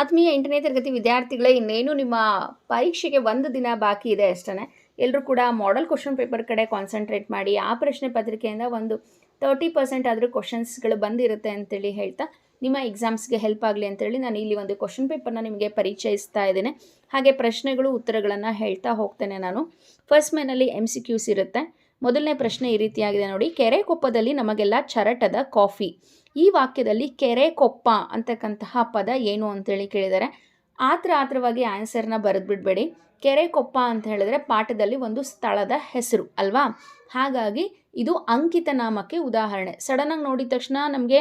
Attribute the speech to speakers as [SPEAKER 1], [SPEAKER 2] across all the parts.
[SPEAKER 1] ಆತ್ಮೀಯ ಎಂಟನೇ ತರಗತಿ ವಿದ್ಯಾರ್ಥಿಗಳೇ, ಇನ್ನೇನು ನಿಮ್ಮ ಪರೀಕ್ಷೆಗೆ ಒಂದು ದಿನ ಬಾಕಿ ಇದೆ ಅಷ್ಟೇ ಎಲ್ಲರೂ ಕೂಡ ಮಾಡೆಲ್ ಕ್ವಶನ್ ಪೇಪರ್ ಕಡೆ ಕಾನ್ಸಂಟ್ರೇಟ್ ಮಾಡಿ, ಆ ಪ್ರಶ್ನೆ ಪತ್ರಿಕೆಯಿಂದ ಒಂದು ತರ್ಟಿ ಪರ್ಸೆಂಟ್ ಆದರೂ ಕ್ವಶನ್ಸ್ಗಳು ಬಂದಿರುತ್ತೆ ಅಂತೇಳಿ ಹೇಳ್ತಾ, ನಿಮ್ಮ ಎಕ್ಸಾಮ್ಸ್ಗೆ ಹೆಲ್ಪ್ ಆಗಲಿ ಅಂತೇಳಿ ನಾನು ಇಲ್ಲಿ ಒಂದು ಕ್ವಶನ್ ಪೇಪರ್ನ ನಿಮಗೆ ಪರಿಚಯಿಸ್ತಾ ಇದ್ದೇನೆ. ಹಾಗೆ ಪ್ರಶ್ನೆಗಳು, ಉತ್ತರಗಳನ್ನು ಹೇಳ್ತಾ ಹೋಗ್ತೇನೆ ನಾನು. ಫಸ್ಟ್ ಮೇನಲ್ಲಿ ಎಂ ಸಿ ಕ್ಯೂಸ್ ಇರುತ್ತೆ. ಮೊದಲನೇ ಪ್ರಶ್ನೆ ಈ ರೀತಿಯಾಗಿದೆ ನೋಡಿ. ಕೆರೆ ಕೊಪ್ಪದಲ್ಲಿ ನಮಗೆಲ್ಲ ಚರಟದ ಕಾಫಿ. ಈ ವಾಕ್ಯದಲ್ಲಿ ಕೆರೆ ಕೊಪ್ಪ ಅಂತಕ್ಕಂತಹ ಪದ ಏನು ಅಂತೇಳಿ ಕೇಳಿದ್ದಾರೆ ಆತ್ರ ಆತ್ರವಾಗಿ ಆನ್ಸರ್ನ ಬರೆದ್ಬಿಡ್ಬೇಡಿ. ಕೆರೆ ಕೊಪ್ಪ ಅಂತ ಹೇಳಿದ್ರೆ ಪಾಠದಲ್ಲಿ ಒಂದು ಸ್ಥಳದ ಹೆಸರು ಅಲ್ವಾ? ಹಾಗಾಗಿ ಇದು ಅಂಕಿತ ನಾಮಕ್ಕೆ ಉದಾಹರಣೆ. ಸಡನ್ನಾಗಿ ನೋಡಿದ ತಕ್ಷಣ ನಮಗೆ,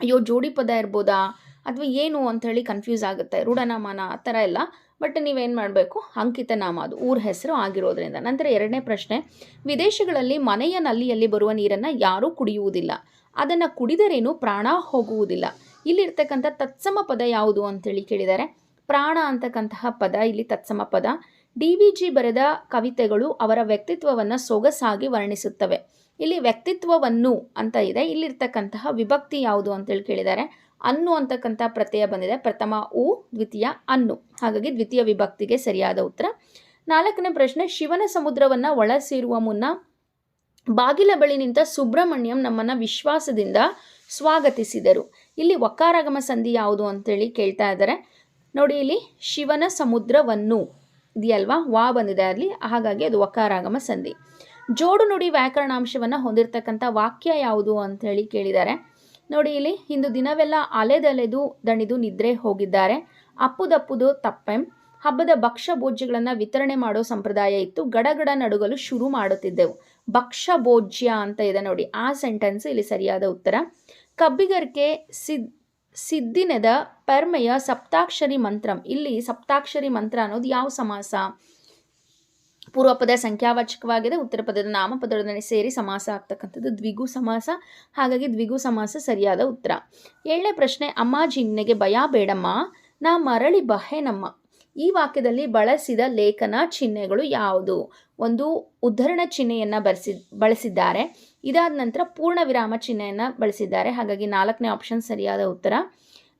[SPEAKER 1] ಅಯ್ಯೋ ಜೋಡಿ ಪದ ಇರ್ಬೋದಾ? ಅಥವಾ ಏನು ಅಂಥೇಳಿ ಕನ್ಫ್ಯೂಸ್ ಆಗುತ್ತೆ. ರೂಢನಾಮನ ಆ ಥರ ಎಲ್ಲ. ಬಟ್ ನೀವೇನು ಮಾಡಬೇಕು? ಅಂಕಿತ ನಾಮ, ಅದು ಊರ ಹೆಸರು ಆಗಿರೋದ್ರಿಂದ. ನಂತರ ಎರಡನೇ ಪ್ರಶ್ನೆ, ವಿದೇಶಗಳಲ್ಲಿ ಮನೆಯ ನಲ್ಲಿಯಲ್ಲಿ ಬರುವ ನೀರನ್ನು ಯಾರೂ ಕುಡಿಯುವುದಿಲ್ಲ. ಅದನ್ನು ಕುಡಿದರೇನು ಪ್ರಾಣ ಹೋಗುವುದಿಲ್ಲ. ಇಲ್ಲಿರ್ತಕ್ಕಂಥ ತತ್ಸಮ ಪದ ಯಾವುದು ಅಂತೇಳಿ ಕೇಳಿದ್ದಾರೆ ಪ್ರಾಣ ಅಂತಕ್ಕಂತಹ ಪದ, ಇಲ್ಲಿ ತತ್ಸಮ ಪದ. ಡಿ ವಿ ಜಿ ಬರೆದ ಕವಿತೆಗಳು ಅವರ ವ್ಯಕ್ತಿತ್ವವನ್ನು ಸೊಗಸಾಗಿ ವರ್ಣಿಸುತ್ತವೆ. ಇಲ್ಲಿ ವ್ಯಕ್ತಿತ್ವವನ್ನು ಅಂತ ಇದೆ. ಇಲ್ಲಿರ್ತಕ್ಕಂತಹ ವಿಭಕ್ತಿ ಯಾವುದು ಅಂತೇಳಿ ಕೇಳಿದ್ದಾರೆ ಅನ್ನು ಅಂತಕ್ಕಂಥ ಪ್ರತ್ಯಯ ಬಂದಿದೆ. ಪ್ರಥಮ ಉ, ದ್ವಿತೀಯ ಅನ್ನು. ಹಾಗಾಗಿ ದ್ವಿತೀಯ ವಿಭಕ್ತಿಗೆ ಸರಿಯಾದ ಉತ್ತರ. ನಾಲ್ಕನೇ ಪ್ರಶ್ನೆ, ಶಿವನ ಸಮುದ್ರವನ್ನು ಒಳ ಸೇರುವ ಮುನ್ನ ಬಾಗಿಲ ಬಳಿ ನಿಂತ ಸುಬ್ರಹ್ಮಣ್ಯಂ ನಮ್ಮನ್ನು ವಿಶ್ವಾಸದಿಂದ ಸ್ವಾಗತಿಸಿದರು. ಇಲ್ಲಿ ವಕಾರಾಗಮ ಸಂಧಿ ಯಾವುದು ಅಂತೇಳಿ ಕೇಳ್ತಾ ಇದ್ದಾರೆ. ನೋಡಿ ಇಲ್ಲಿ, ಶಿವನ ಸಮುದ್ರವನ್ನು ಇದೆಯಲ್ವಾ? ವಾ ಬಂದಿದೆ ಅಲ್ಲಿ. ಹಾಗಾಗಿ ಅದು ವಕಾರಾಗಮ ಸಂಧಿ. ಜೋಡು ನುಡಿ ವ್ಯಾಕರಣಾಂಶವನ್ನು ಹೊಂದಿರತಕ್ಕಂಥ ವಾಕ್ಯ ಯಾವುದು ಅಂತೇಳಿ ಕೇಳಿದ್ದಾರೆ. ನೋಡಿ ಇಲ್ಲಿ, ಇಂದು ದಿನವೆಲ್ಲ ಅಲೆದಲೆದು ದಣಿದು ನಿದ್ರೆ ಹೋಗಿದ್ದಾರೆ. ಅಪ್ಪುದಪ್ಪುದು ತಪ್ಪೆಂ. ಹಬ್ಬದ ಭಕ್ಷ್ಯ ಭೋಜ್ಯಗಳನ್ನು ವಿತರಣೆ ಮಾಡೋ ಸಂಪ್ರದಾಯ ಇತ್ತು. ಗಡಗಡ ನಡುಗಲು ಶುರು ಮಾಡುತ್ತಿದ್ದೆವು. ಭಕ್ಷ್ಯ ಭೋಜ್ಯ ಅಂತ ಇದೆ ನೋಡಿ, ಆ ಸೆಂಟೆನ್ಸ್ ಇಲ್ಲಿ ಸರಿಯಾದ ಉತ್ತರ. ಕಬ್ಬಿಗರ್ಕೆ ಸಿದ್, ಸಿದ್ದಿನದ ಪರ್ಮೆಯ ಸಪ್ತಾಕ್ಷರಿ ಮಂತ್ರಂ. ಇಲ್ಲಿ ಸಪ್ತಾಕ್ಷರಿ ಮಂತ್ರ ಅನ್ನೋದು ಯಾವ ಸಮಾಸ? ಪೂರ್ವಪದ ಸಂಖ್ಯಾವಾಚಕವಾಗಿದೆ, ಉತ್ತರ ಪದದ ನಾಮಪದದೊಡನೆ ಸೇರಿ ಸಮಾಸ ಆಗ್ತಕ್ಕಂಥದ್ದು ದ್ವಿಗು ಸಮಾಸ. ಹಾಗಾಗಿ ದ್ವಿಗು ಸಮಾಸ ಸರಿಯಾದ ಉತ್ತರ. ಏಳನೇ ಪ್ರಶ್ನೆ, ಅಮ್ಮ ಜಿನ್ನೆಗೆ ಭಯ ಬೇಡಮ್ಮ, ನಾ ಮರಳಿ ಬಹೆನಮ್ಮ. ಈ ವಾಕ್ಯದಲ್ಲಿ ಬಳಸಿದ ಲೇಖನ ಚಿಹ್ನೆಗಳು ಯಾವುದು? ಒಂದು ಉದ್ಧರಣ ಚಿಹ್ನೆಯನ್ನು ಬಳಸಿ ಬಳಸಿದ್ದಾರೆ. ಇದಾದ ನಂತರ ಪೂರ್ಣ ವಿರಾಮ ಚಿಹ್ನೆಯನ್ನು ಬಳಸಿದ್ದಾರೆ. ಹಾಗಾಗಿ ನಾಲ್ಕನೇ ಆಪ್ಷನ್ ಸರಿಯಾದ ಉತ್ತರ.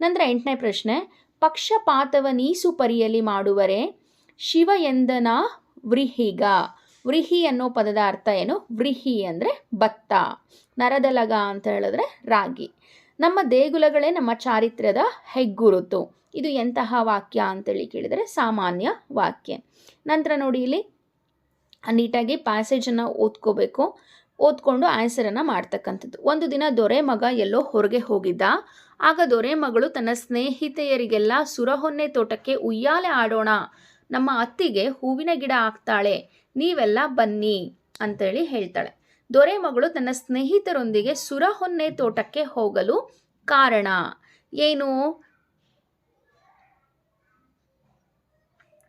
[SPEAKER 1] ನಂತರ ಎಂಟನೇ ಪ್ರಶ್ನೆ, ಪಕ್ಷಪಾತವ ನೀಸು ಪರಿಯಲ್ಲಿ ಮಾಡುವರೆ, ಶಿವ ಎಂದನ ವ್ರಿಹಿಗ ವ್ರಿಹಿ ಅನ್ನೋ ಪದದ ಅರ್ಥ ಏನು? ವ್ರಿಹಿ ಅಂದರೆ ಭತ್ತ, ನರದಲಗ ಅಂತ ಹೇಳಿದ್ರೆ ರಾಗಿ. ನಮ್ಮ ದೇಗುಲಗಳೇ ನಮ್ಮ ಚಾರಿತ್ರ್ಯದ ಹೆಗ್ಗುರುತು. ಇದು ಎಂತಹ ವಾಕ್ಯ ಅಂತೇಳಿ ಕೇಳಿದರೆ ಸಾಮಾನ್ಯ ವಾಕ್ಯ. ನಂತರ ನೋಡಿ ಇಲ್ಲಿ ನೀಟಾಗಿ ಪ್ಯಾಸೇಜನ್ನು ಓದ್ಕೋಬೇಕು. ಓದ್ಕೊಂಡು ಆನ್ಸರನ್ನು ಮಾಡ್ತಕ್ಕಂಥದ್ದು. ಒಂದು ದಿನ ದೊರೆ ಮಗ ಎಲ್ಲೋ ಹೊರಗೆ ಹೋಗಿದ್ದ. ಆಗ ದೊರೆ ಮಗಳು ತನ್ನ ಸ್ನೇಹಿತೆಯರಿಗೆಲ್ಲ ಸುರಹೊನ್ನೆ ತೋಟಕ್ಕೆ ಉಯ್ಯಾಲೆ ಆಡೋಣ. ನಮ್ಮ ಅತ್ತಿಗೆ ಹೂವಿನ ಗಿಡ ಹಾಕ್ತಾಳೆ, ನೀವೆಲ್ಲ ಬನ್ನಿ ಅಂತೇಳಿ ಹೇಳ್ತಾಳೆ. ದೊರೆ ಮಗಳು ತನ್ನ ಸ್ನೇಹಿತರೊಂದಿಗೆ ಸುರಹೊನ್ನೆ ತೋಟಕ್ಕೆ ಹೋಗಲು ಕಾರಣ ಏನು?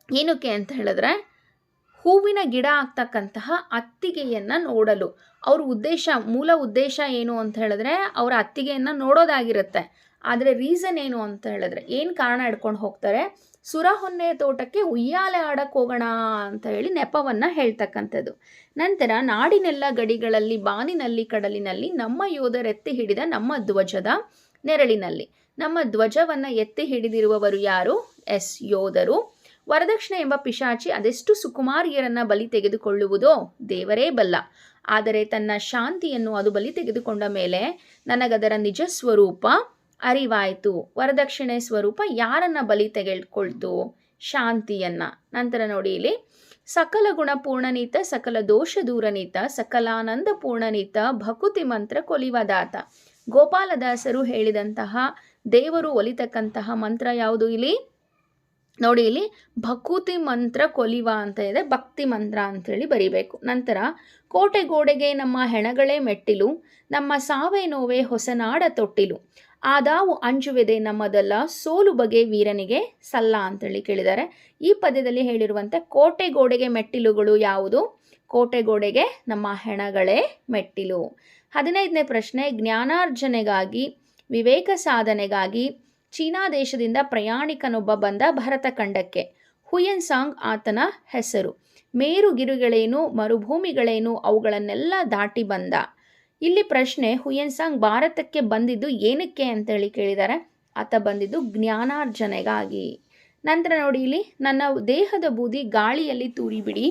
[SPEAKER 1] ಏನಕ್ಕೆ ಅಂತ ಹೇಳಿದ್ರೆ, ಹೂವಿನ ಗಿಡ ಆಗ್ತಕ್ಕಂತಹ ಅತ್ತಿಗೆಯನ್ನು ನೋಡಲು. ಅವ್ರ ಉದ್ದೇಶ, ಮೂಲ ಉದ್ದೇಶ ಏನು ಅಂತ ಹೇಳಿದ್ರೆ, ಅವರ ಅತ್ತಿಗೆಯನ್ನು ನೋಡೋದಾಗಿರುತ್ತೆ. ಆದರೆ ರೀಸನ್ ಏನು ಅಂತ ಹೇಳಿದ್ರೆ, ಏನು ಕಾರಣ ಇಟ್ಕೊಂಡು ಹೋಗ್ತಾರೆ? ಸುರಹೊನ್ನೆ ತೋಟಕ್ಕೆ ಉಯ್ಯಾಲೆ ಆಡಕ್ಕೆ ಹೋಗೋಣ ಅಂತ ಹೇಳಿ ನೆಪವನ್ನು ಹೇಳ್ತಕ್ಕಂಥದ್ದು. ನಂತರ ನಾಡಿನೆಲ್ಲ ಗಡಿಗಳಲ್ಲಿ, ಬಾನಿನಲ್ಲಿ, ಕಡಲಿನಲ್ಲಿ, ನಮ್ಮ ಯೋಧರೆತ್ತಿ ಹಿಡಿದ ನಮ್ಮ ಧ್ವಜದ ನೆರಳಿನಲ್ಲಿ. ನಮ್ಮ ಧ್ವಜವನ್ನು ಎತ್ತಿ ಹಿಡಿದಿರುವವರು ಯಾರು? ಎಸ್ ಯೋಧರು. ವರದಕ್ಷಿಣೆ ಎಂಬ ಪಿಶಾಚಿ ಅದೆಷ್ಟು ಸುಕುಮಾರಿಯರನ್ನ ಬಲಿ ತೆಗೆದುಕೊಳ್ಳುವುದೋ? ದೇವರೇ ಬಲ್ಲ. ಆದರೆ ತನ್ನ ಶಾಂತಿಯನ್ನು ಅದು ಬಲಿ ತೆಗೆದುಕೊಂಡ ಮೇಲೆ ನನಗದರ ನಿಜ ಸ್ವರೂಪ ಅರಿವಾಯಿತು. ವರದಕ್ಷಿಣೆ ಸ್ವರೂಪ ಯಾರನ್ನ ಬಲಿ ತೆಗೆದುಕೊಳ್ತು ಶಾಂತಿಯನ್ನ. ನಂತರ ನೋಡಿ ಇಲ್ಲಿ, ಸಕಲ ಗುಣ ಪೂರ್ಣನೀತ ಸಕಲ ದೋಷ ದೂರನೀತ, ಸಕಲಾನಂದ ಪೂರ್ಣನೀತ, ಭಕುತಿ ಮಂತ್ರ ಕೊಲಿವದಾತ ಗೋಪಾಲದಾಸರು ಹೇಳಿದಂತಹ, ದೇವರು ಒಲಿತಕ್ಕಂತಹ ಮಂತ್ರ ಯಾವುದು ಇಲ್ಲಿ? ನೋಡಿ ಇಲ್ಲಿ, ಭಕುತಿ ಮಂತ್ರ ಕೊಲಿವ ಅಂತ ಇದೆ, ಭಕ್ತಿ ಮಂತ್ರ ಅಂತೇಳಿ ಬರಿಬೇಕು. ನಂತರ ಕೋಟೆ ಗೋಡೆಗೆ ನಮ್ಮ ಹೆಣಗಳೇ ಮೆಟ್ಟಿಲು, ನಮ್ಮ ಸಾವೇ ನೋವೇ ಹೊಸನಾಡ ತೊಟ್ಟಿಲು. ಆದಾವು ಅಂಜುವೆದೆ ನಮ್ಮದಲ್ಲ, ಸೋಲು ಬಗೆ ವೀರನಿಗೆ ಸಲ್ಲ ಅಂತೇಳಿ ಕೇಳಿದ್ದಾರೆ. ಈ ಪದ್ಯದಲ್ಲಿ ಹೇಳಿರುವಂತೆ ಕೋಟೆ ಗೋಡೆಗೆ ಮೆಟ್ಟಿಲುಗಳು ಯಾವುದು? ಕೋಟೆ ಗೋಡೆಗೆ ನಮ್ಮ ಹೆಣಗಳೇ ಮೆಟ್ಟಿಲು. ಹದಿನೈದನೇ ಪ್ರಶ್ನೆ, ಜ್ಞಾನಾರ್ಜನೆಗಾಗಿ, ವಿವೇಕ ಸಾಧನೆಗಾಗಿ ಚೀನಾ ದೇಶದಿಂದ ಪ್ರಯಾಣಿಕನೊಬ್ಬ ಬಂದ ಭರತ ಖಂಡಕ್ಕೆ. ಹುಯನ್ ಸಾಂಗ್ ಆತನ ಹೆಸರು. ಮೇರುಗಿರುಗಳೇನು ಮರುಭೂಮಿಗಳೇನು, ಅವುಗಳನ್ನೆಲ್ಲ ದಾಟಿ ಬಂದ. ಇಲ್ಲಿ ಪ್ರಶ್ನೆ, ಹುಯನ್ ಸಾಂಗ್ ಭಾರತಕ್ಕೆ ಬಂದಿದ್ದು ಏನಕ್ಕೆ ಅಂತೇಳಿ ಕೇಳಿದ್ದಾರೆ ಆತ ಬಂದಿದ್ದು ಜ್ಞಾನಾರ್ಜನೆಗಾಗಿ. ನಂತರ ನೋಡಿ ಇಲ್ಲಿ, ನನ್ನ ದೇಹದ ಬೂದಿ ಗಾಳಿಯಲ್ಲಿ ತೂರಿಬಿಡಿ,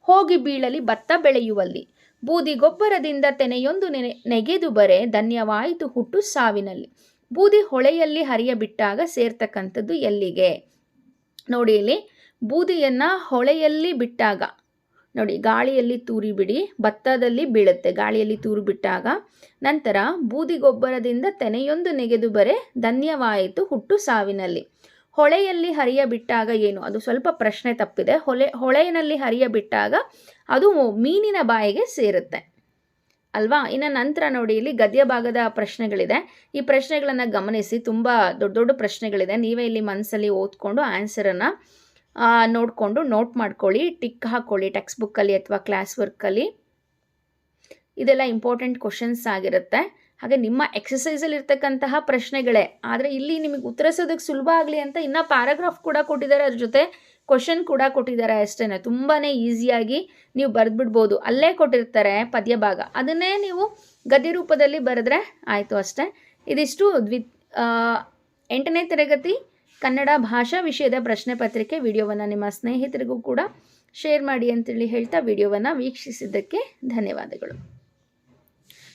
[SPEAKER 1] ಹೋಗಿ ಬೀಳಲಿ ಭತ್ತ ಬೆಳೆಯುವಲ್ಲಿ. ಬೂದಿ ಗೊಬ್ಬರದಿಂದ ತೆನೆಯೊಂದು ನೆನೆ, ನೆಗೆದು ಬರೆ, ಧನ್ಯವಾಯಿತು ಹುಟ್ಟು ಸಾವಿನಲ್ಲಿ. ಬೂದಿ ಹೊಳೆಯಲ್ಲಿ ಹರಿಯ ಬಿಟ್ಟಾಗ ಸೇರ್ತಕ್ಕಂಥದ್ದು ಎಲ್ಲಿಗೆ? ನೋಡಿ ಇಲ್ಲಿ, ಬೂದಿಯನ್ನು ಹೊಳೆಯಲ್ಲಿ ಬಿಟ್ಟಾಗ. ನೋಡಿ, ಗಾಳಿಯಲ್ಲಿ ತೂರಿ ಬಿಡಿ ಭತ್ತದಲ್ಲಿ ಬೀಳುತ್ತೆ. ಗಾಳಿಯಲ್ಲಿ ತೂರು ಬಿಟ್ಟಾಗ ನಂತರ ಬೂದಿ ಗೊಬ್ಬರದಿಂದ ತೆನೆಯೊಂದು ನೆಗೆದು ಬರೆ ಧನ್ಯವಾಯಿತು ಹುಟ್ಟು ಸಾವಿನಲ್ಲಿ. ಹೊಳೆಯಲ್ಲಿ ಹರಿಯ ಬಿಟ್ಟಾಗ ಏನು? ಅದು ಸ್ವಲ್ಪ ಪ್ರಶ್ನೆ ತಪ್ಪಿದೆ. ಹೊಳೆ ಹೊಳೆಯಲ್ಲಿ ಹರಿಯ ಬಿಟ್ಟಾಗ ಅದು ಮೀನಿನ ಬಾಯಿಗೆ ಸೇರುತ್ತೆ. ಅಲ್ವಾ? ಇನ್ನು ನಂತರ ನೋಡಿ, ಇಲ್ಲಿ ಗದ್ಯ ಭಾಗದ ಪ್ರಶ್ನೆಗಳಿದೆ. ಈ ಪ್ರಶ್ನೆಗಳನ್ನು ಗಮನಿಸಿ. ತುಂಬ ದೊಡ್ಡ ದೊಡ್ಡ ಪ್ರಶ್ನೆಗಳಿದೆ. ನೀವೇ ಇಲ್ಲಿ ಮನಸ್ಸಲ್ಲಿ ಓದ್ಕೊಂಡು ಆನ್ಸರನ್ನು ನೋಡಿಕೊಂಡು ನೋಟ್ ಮಾಡ್ಕೊಳ್ಳಿ ಟಿಕ್ ಹಾಕ್ಕೊಳ್ಳಿ ಟೆಕ್ಸ್ಟ್ ಬುಕ್ಕಲ್ಲಿ ಅಥವಾ ಕ್ಲಾಸ್ ವರ್ಕಲ್ಲಿ ಇದೆಲ್ಲ ಇಂಪಾರ್ಟೆಂಟ್ ಕ್ವಶನ್ಸ್ ಆಗಿರುತ್ತೆ. ಹಾಗೆ ನಿಮ್ಮ ಎಕ್ಸಸೈಸಲ್ಲಿ ಇರ್ತಕ್ಕಂತಹ ಪ್ರಶ್ನೆಗಳೇ, ಆದರೆ ಇಲ್ಲಿ ನಿಮಗೆ ಉತ್ತರಿಸೋದಕ್ಕೆ ಸುಲಭ ಆಗಲಿ ಅಂತ ಇನ್ನೂ ಪ್ಯಾರಾಗ್ರಾಫ್ ಕೂಡ ಕೊಟ್ಟಿದ್ದಾರೆ. ಅದ್ರ ಜೊತೆ ಕ್ವಶನ್ ಕೂಡ ಕೊಟ್ಟಿದ್ದಾರೆ ಅಷ್ಟೇ ತುಂಬಾ ಈಸಿಯಾಗಿ ನೀವು ಬರೆದ್ಬಿಡ್ಬೋದು. ಅಲ್ಲೇ ಕೊಟ್ಟಿರ್ತಾರೆ ಪದ್ಯ ಭಾಗ ಅದನ್ನೇ ನೀವು ಗದ್ಯ ರೂಪದಲ್ಲಿ ಬರೆದ್ರೆ ಆಯಿತು ಅಷ್ಟೇ. ಇದಿಷ್ಟು ದ್ವಿ ಎಂಟನೇ ತರಗತಿ ಕನ್ನಡ ಭಾಷಾ ವಿಷಯದ ಪ್ರಶ್ನೆ ಪತ್ರಿಕೆ ವಿಡಿಯೋವನ್ನು ನಿಮ್ಮ ಸ್ನೇಹಿತರಿಗೂ ಕೂಡ ಶೇರ್ ಮಾಡಿ ಅಂತೇಳಿ ಹೇಳ್ತಾ ವಿಡಿಯೋವನ್ನು ವೀಕ್ಷಿಸಿದ್ದಕ್ಕೆ ಧನ್ಯವಾದಗಳು.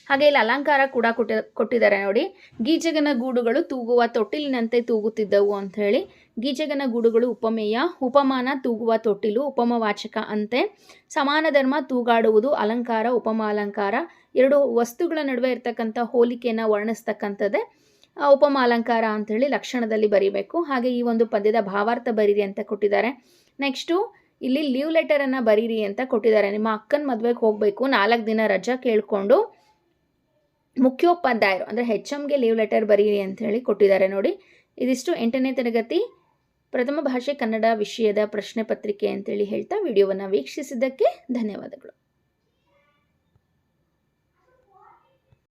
[SPEAKER 1] ಹಾಗೆ ಇಲ್ಲಿ ಅಲಂಕಾರ ಕೂಡ ಕೊಟ್ಟ, ಕೊಟ್ಟಿದ್ದಾರೆ ನೋಡಿ. ಗೀಜಗನ ಗೂಡುಗಳು ತೂಗುವ ತೊಟ್ಟಿಲಿನಂತೆ ತೂಗುತ್ತಿದ್ದವು ಅಂತ ಹೇಳಿ. ಗೀಜಗನ ಗೂಡುಗಳು ಉಪಮೇಯ, ಉಪಮಾನ ತೂಗುವ ತೊಟ್ಟಿಲು, ಉಪಮವಾಚಕ ಅಂತೆ. ಸಮಾನ ಧರ್ಮ ತೂಗಾಡುವುದು, ಅಲಂಕಾರ, ಉಪಮಾಲಂಕಾರ. ಎರಡು ವಸ್ತುಗಳ ನಡುವೆ ಇರತಕ್ಕಂಥ ಹೋಲಿಕೆಯನ್ನು ವರ್ಣಿಸ್ತಕ್ಕಂಥದ್ದೇ ಉಪಮ ಅಲಂಕಾರ ಅಂಥೇಳಿ ಲಕ್ಷಣದಲ್ಲಿ ಬರೀಬೇಕು. ಹಾಗೆ ಈ ಒಂದು ಪದ್ಯದ ಭಾವಾರ್ಥ ಬರೀರಿ ಅಂತ ಕೊಟ್ಟಿದ್ದಾರೆ. ನೆಕ್ಸ್ಟು ಇಲ್ಲಿ ಲೀವ್ ಲೆಟರನ್ನು ಬರೀರಿ ಅಂತ ಕೊಟ್ಟಿದ್ದಾರೆ. ನಿಮ್ಮ ಅಕ್ಕನ ಮದುವೆಗೆ ಹೋಗಬೇಕು, ನಾಲ್ಕು ದಿನ ರಜಾ ಕೇಳಿಕೊಂಡು ಮುಖ್ಯೋಪಾಧ್ಯಾಯರು, ಅಂದರೆ ಹೆಚ್ ಎಮ್ಗೆ ಲೀವ್ ಲೆಟರ್ ಬರೀರಿ ಹೇಳಿ ಕೊಟ್ಟಿದ್ದಾರೆ ನೋಡಿ. ಇದಿಷ್ಟು ಎಂಟನೇ ತರಗತಿ. ಪ್ರಥಮ ಭಾಷೆ ಕನ್ನಡ ವಿಷಯದ ಪ್ರಶ್ನೆ ಪತ್ರಿಕೆ ಅಂತೇಳಿ ಹೇಳ್ತಾ ವಿಡಿಯೋವನ್ನು ವೀಕ್ಷಿಸಿದ್ದಕ್ಕೆ ಧನ್ಯವಾದಗಳು.